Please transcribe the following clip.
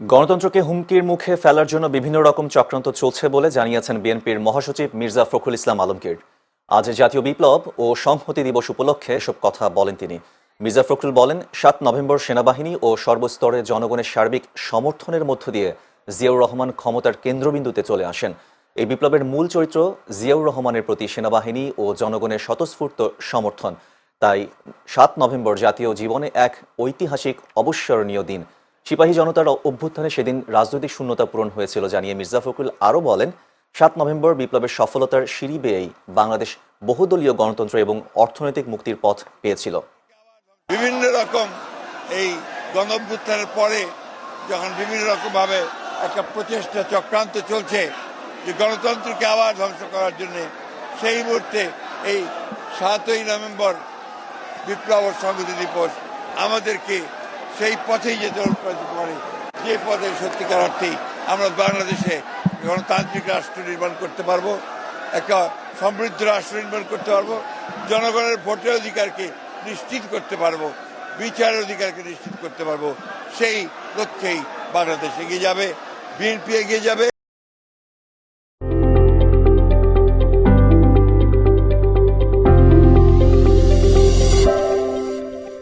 গণতন্ত্রকে হুমকির মুখে ফেলার জন্য বিভিন্ন রকম চক্রান্ত চলছে বলে জানিয়েছেন বিএনপির মহাসচিব মির্জা ফখরুল ইসলাম আলমগীর। আজ জাতীয় বিপ্লব ও সংহতি দিবস উপলক্ষে এসব কথা বলেন তিনি। মির্জা ফখরুল বলেন, সাত নভেম্বর সেনাবাহিনী ও সর্বস্তরে জনগণের সার্বিক সমর্থনের মধ্য দিয়ে জিয়াউর রহমান ক্ষমতার কেন্দ্রবিন্দুতে চলে আসেন। এই বিপ্লবের মূল চরিত্র জিয়াউর রহমানের প্রতি সেনাবাহিনী ও জনগণের স্বতঃস্ফূর্ত সমর্থন। তাই সাত নভেম্বর জাতীয় জীবনে এক ঐতিহাসিক অবস্মরণীয় দিন সিপাহী জনতার অভ্যুত্থানে সেদিন রাজনৈতিক শূন্যতা পূরণ হয়েছিল জানিয়ে মির্জা ফখরুল আরও বলেন, সাত নভেম্বর বিপ্লবের সফলতার সিঁড়ি বেয়েই বাংলাদেশ বহুদলীয় গণতন্ত্র এবং অর্থনৈতিক মুক্তির পথ পেয়েছিল। বিভিন্ন রকম এই গণঅভ্যুত্থানের পরে যখন বিভিন্ন রকম ভাবে একটা প্রচেষ্টা চক্রান্ত চলছে যে গণতন্ত্রকে আবার ধ্বংস করার জন্য, সেই মুহূর্তে এই সাতই নভেম্বর বিপ্লব সংহতি দিবস আমাদেরকে সেই পথেই যেতে করে যে পথে সত্যিকার অর্থেই আমরা বাংলাদেশে গণতান্ত্রিক রাষ্ট্র নির্মাণ করতে পারব, একটা সমৃদ্ধ রাষ্ট্র নির্মাণ করতে পারব, জনগণের ভোটের অধিকারকে নিশ্চিত করতে পারব, বিচারের অধিকারকে নিশ্চিত করতে পারব, সেই লক্ষ্যেই বাংলাদেশ এগিয়ে যাবে, বিএনপি এগিয়ে যাবে